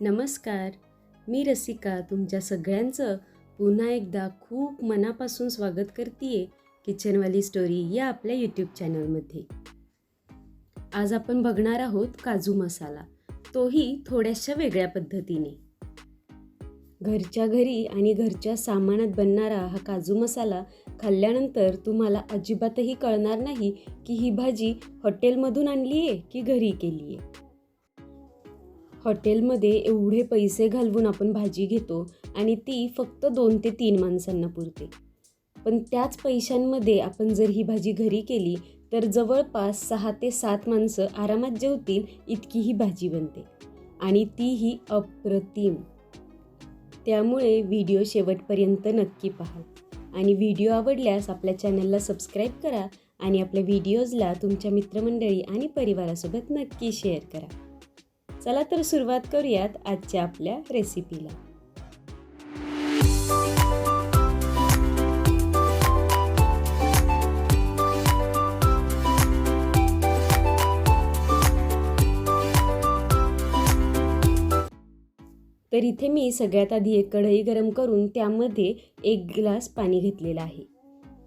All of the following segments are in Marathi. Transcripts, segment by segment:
नमस्कार मी रसिका तुमच्या सगळ्यांचं पुन्हा एकदा खूप मनापासून स्वागत करते किचनवाली स्टोरी या आपल्या यूट्यूब चॅनलमध्ये. आज आपण बघणार आहोत काजू मसाला. तोही थोड्याशा वेगळ्या पद्धतीने. घरच्या घरी आणि घरच्या सामानात बनणारा हा काजू मसाला खाल्ल्यानंतर तुम्हाला अजिबातही कळणार नाही की ही भाजी हॉटेलमधून आणली आहे की घरी केली आहे हॉटेलमध्ये एवढे पैसे घालवून आपण भाजी घेतो आणि ती फक्त दोन ते तीन माणसांना पुरते. पण त्याच पैशांमध्ये आपण जर ही भाजी घरी केली तर जवळपास सहा ते सात माणसं आरामात जेवतील इतकी ही भाजी बनते. आणि तीही अप्रतिम. त्यामुळे व्हिडिओ शेवटपर्यंत नक्की पहा. आणि व्हिडिओ आवडल्यास आपल्या चॅनलला सबस्क्राईब करा आणि आपल्या व्हिडिओजला तुमच्या मित्रमंडळी आणि परिवारासोबत नक्की शेअर करा. चला तर सुरुवात करूयात आजच्या आपल्या रेसिपीला तर इथे मी सगळ्यात आधी एक कढई गरम करून त्यामध्ये एक ग्लास पाणी घेतलेलं आहे.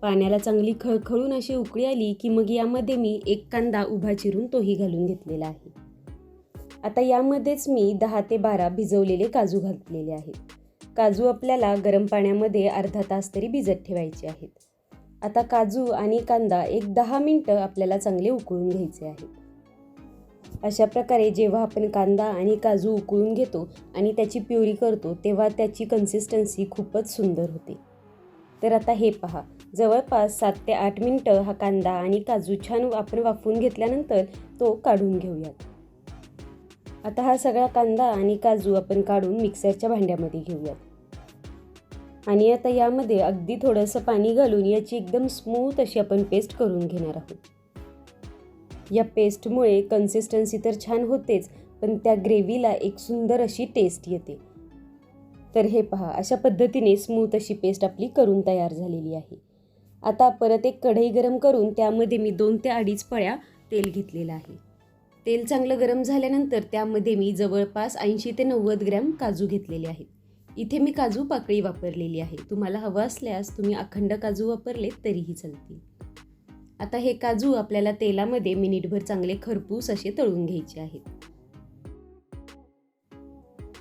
पाण्याला चांगली खळखळून अशी उकळी आली की मग यामध्ये मी एक कांदा उभा चिरून तोही घालून घेतलेला आहे. आता यामध्येच मी दहा ते बारा भिजवलेले काजू घातलेले आहेत. काजू आपल्याला गरम पाण्यामध्ये अर्धा तास तरी भिजत ठेवायचे आहेत. आता काजू आणि कांदा एक दहा मिनटं आपल्याला चांगले उकळून घ्यायचे आहेत. अशा प्रकारे जेव्हा आपण कांदा आणि काजू उकळून घेतो आणि त्याची प्युरी करतो तेव्हा त्याची कन्सिस्टन्सी खूपच सुंदर होते. तर आता हे पहा. जवळपास सात ते आठ मिनटं हा कांदा आणि काजू छान आपण वाफवून घेतल्यानंतर तो काढून घेऊयात. आता हा सगळा कांदा आणि काजू आपण काढून मिक्सरच्या भांड्यामध्ये घेऊयात. आणि आता यामध्ये अगदी थोडंसं पाणी घालून याची एकदम स्मूथ अशी आपण पेस्ट करून घेणार आहोत. या पेस्टमुळे कन्सिस्टन्सी तर छान होतेच पण त्या ग्रेव्हीला एक सुंदर अशी टेस्ट येते. तर हे पहा अशा पद्धतीने स्मूथ अशी पेस्ट आपली करून तयार झालेली आहे. आता परत एक कढई गरम करून त्यामध्ये मी दोन ते अडीच पळ्या तेल घेतलेलं आहे. तेल चांगलं गरम झाल्यानंतर त्यामध्ये मी जवळपास ऐंशी ते नव्वद ग्रॅम काजू घेतलेले आहेत. इथे मी काजू पाकळी वापरलेली आहे. तुम्हाला हवं असल्यास तुम्ही अखंड काजू वापरले तरीही चालतील. आता हे काजू आपल्याला तेलामध्ये मिनिटभर चांगले खरपूस असे तळून घ्यायचे आहेत.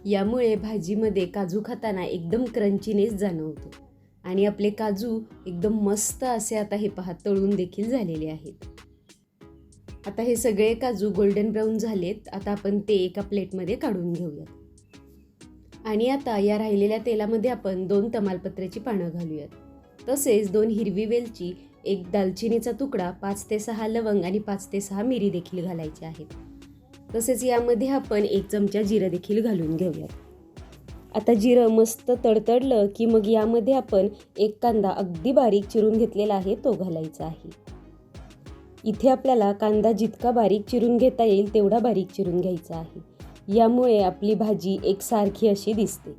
यामुळे भाजीमध्ये काजू खाताना एकदम क्रंचीनेस जाणवतो आणि आपले काजू एकदम मस्त असे आता हे पहा तळून देखील झालेले आहेत. आता हे सगळे काजू गोल्डन ब्राऊन झालेत. आता आपण ते एका प्लेटमध्ये काढून घेऊयात. आणि आता या राहिलेल्या तेलामध्ये आपण दोन तमालपत्र्याची पानं घालूयात. तसेच दोन हिरवी वेलची एक दालचिनीचा तुकडा पाच ते सहा लवंग आणि पाच ते सहा मिरी देखील घालायचे आहेत. तसेच यामध्ये आपण एक चमचा जिरं देखील घालून घेऊयात. आता जिरं मस्त तडतडलं की मग यामध्ये आपण एक कांदा अगदी बारीक चिरून घेतलेला आहे तो घालायचा आहे. इथे आपल्याला कांदा जितका बारीक चिरून घेता येईल तेवढा बारीक चिरून घ्यायचा आहे. यामुळे आपली भाजी एकसारखी अशी दिसते.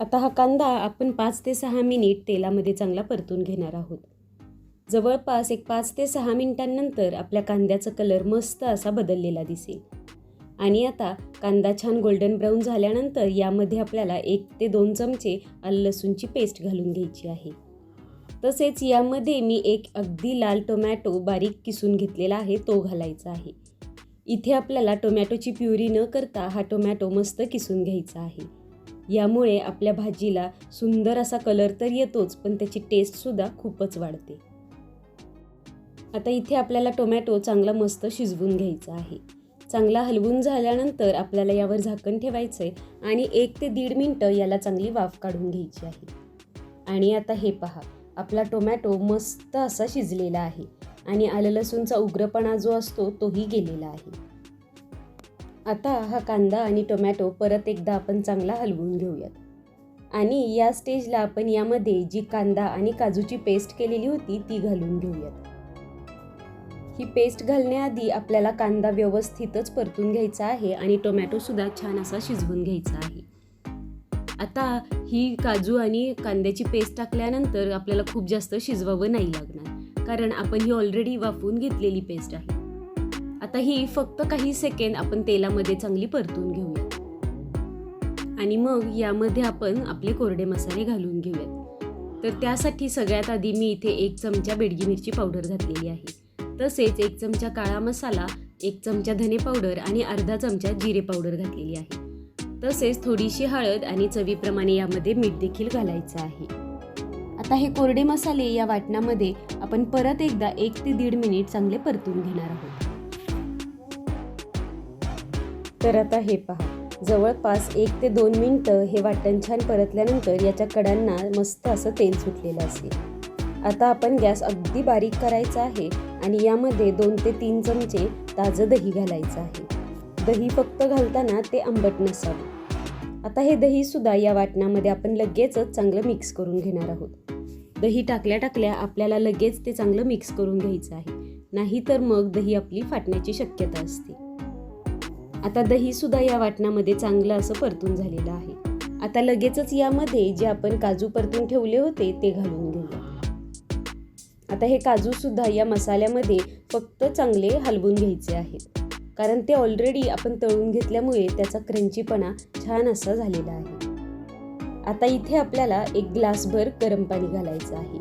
आता हा कांदा आपण पाच ते सहा मिनिट तेलामध्ये चांगला परतून घेणार आहोत. जवळपास एक पाच ते सहा मिनिटांनंतर आपल्या कांद्याचा कलर मस्त असा बदललेला दिसेल. आणि आता कांदा छान गोल्डन ब्राऊन झाल्यानंतर यामध्ये आपल्याला एक ते दोन चमचे आलं लसूणची पेस्ट घालून घ्यायची आहे. तसेच यामध्ये मी एक अगदी लाल टोमॅटो बारीक किसून घेतलेला आहे तो घालायचा आहे. इथे आपल्याला टोमॅटोची प्युरी न करता हा टोमॅटो मस्त किसून घ्यायचा आहे. यामुळे आपल्या भाजीला सुंदर असा कलर तर येतोच पण त्याची टेस्टसुद्धा खूपच वाढते. आता इथे आपल्याला टोमॅटो चांगला मस्त शिजवून घ्यायचा आहे. चांगला हलवून झाल्यानंतर आपल्याला यावर झाकण ठेवायचं आहे आणि एक ते दीड मिनटं याला चांगली वाफ काढून घ्यायची आहे. आणि आता हे पहा. आपला टोमॅटो मस्त असा शिजलेला आहे आणि आलं लसूणचा उग्रपणा जो असतो तोही गेलेला आहे. आता हा कांदा आणि टोमॅटो परत एकदा आपण चांगला हलवून घेऊयात. आणि या स्टेजला आपण यामध्ये जी कांदा आणि काजूची पेस्ट केलेली होती ती घालून घेऊयात. ही पेस्ट घालण्याआधी आपल्याला कांदा व्यवस्थितच परतून घ्यायचा आहे आणि टोमॅटोसुद्धा छान असा शिजवून घ्यायचा आहे. आता ही काजू आणि कांद्याची पेस्ट टाकल्यानंतर आपल्याला खूप जास्त शिजवावं नाही लागणार. कारण आपण ही ऑलरेडी वाफवून घेतलेली पेस्ट आहे. आता ही फक्त काही सेकंद आपण तेलामध्ये चांगली परतून घेऊया. आणि मग यामध्ये आपण आपले कोरडे मसाले घालून घेऊयात. तर त्यासाठी सगळ्यात आधी मी इथे एक चमचा बेडगी मिरची पावडर घातलेली आहे. तसेच एक चमचा काळा मसाला एक चमचा धने पावडर आणि अर्धा चमचा जिरे पावडर घातलेली आहे. तसेच थोडीशी हळद आणि चवीप्रमाणे यामध्ये मीठ देखील घालायचं आहे. आता हे कोरडे मसाले या वाटणामध्ये आपण परत एकदा एक ते दीड मिनिट चांगले परतून घेणार आहोत. तर आता हे पहा. जवळपास एक ते दोन मिनटं हे वाटण छान परतल्यानंतर याच्या कडांना मस्त असं तेल सुटलेलं असेल. आता आपण गॅस अगदी बारीक करायचा आहे आणि यामध्ये दोन ते तीन चमचे ताजं दही घालायचं आहे. दही फक्त घालताना ते आंबट नसावं. आता हे दहीसुद्धा या वाटणामध्ये आपण लगेचच चांगलं मिक्स करून घेणार आहोत. दही टाकल्या टाकल्या आपल्याला लगेच ते चांगलं मिक्स करून घ्यायचं आहे. नाहीतर मग दही आपली फाटण्याची शक्यता असते. आता दहीसुद्धा या वाटणामध्ये चांगलं असं परतून झालेलं आहे. आता लगेचच यामध्ये जे आपण काजू परतून ठेवले होते ते घालून घेऊया. आता हे काजूसुद्धा या मसाल्यामध्ये फक्त चांगले हलवून घ्यायचे आहेत. कारण ते ऑलरेडी आपण तळून घेतल्यामुळे त्याचा क्रंचीपणा छान असा झालेला आहे. आता इथे आपल्याला एक ग्लासभर गरम पाणी घालायचं आहे.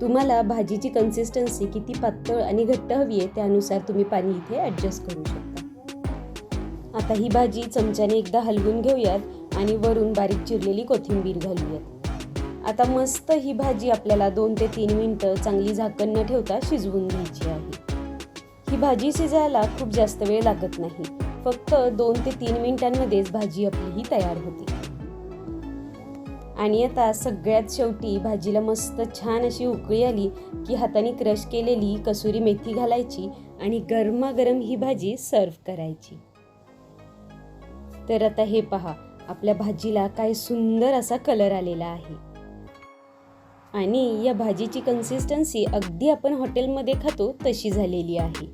तुम्हाला भाजीची कन्सिस्टन्सी किती पातळ आणि घट्ट हवी आहे त्यानुसार तुम्ही पाणी इथे ॲडजस्ट करू शकता. आता ही भाजी चमच्याने एकदा हलवून घेऊयात आणि वरून बारीक चिरलेली कोथिंबीर घालूयात. आता मस्त ही भाजी आपल्याला दोन ते तीन मिनटं चांगली झाकण न ठेवता शिजवून घ्यायची आहे. ही भाजी शिजायला खूप जास्त वेळ लागत नाही. फक्त दोन ते तीन मिनिटांमध्येच भाजी आपली ही तयार होते. आणि आता सगळ्यात शेवटी भाजीला मस्त छान अशी उकळी आली की हाताने क्रश केलेली कसुरी मेथी घालायची आणि गरमागरम ही भाजी सर्व करायची. तर आता हे पहा आपल्या भाजीला काय सुंदर असा कलर आलेला आहे. आणि या भाजीची कन्सिस्टन्सी अगदी आपण हॉटेलमध्ये खातो तशी झालेली आहे.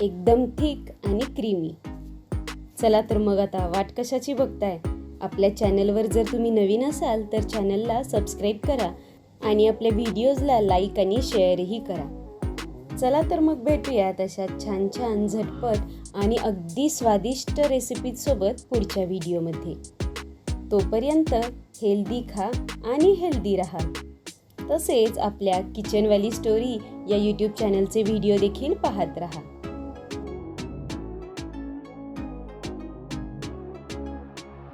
एकदम थिक आणि क्रीमी चला तर मग आता वाट कशाची बघताय? आपल्या चॅनलवर जर तुम्ही नवीन असाल तर चॅनलला सबस्क्राईब करा आणि आपल्या व्हिडिओजला लाईक आणि शेअरही करा. चला तर मग भेटूया तशा छान छान झटपट आणि अगदी स्वादिष्ट रेसिपीजसोबत पुढच्या व्हिडिओमध्ये तोपर्यंत हेल्दी खा आणि हेल्दी राहा. तसेच आपल्या किचन व्हॅली स्टोरी या यूट्यूब चॅनलचे व्हिडिओ देखील पाहत राहा.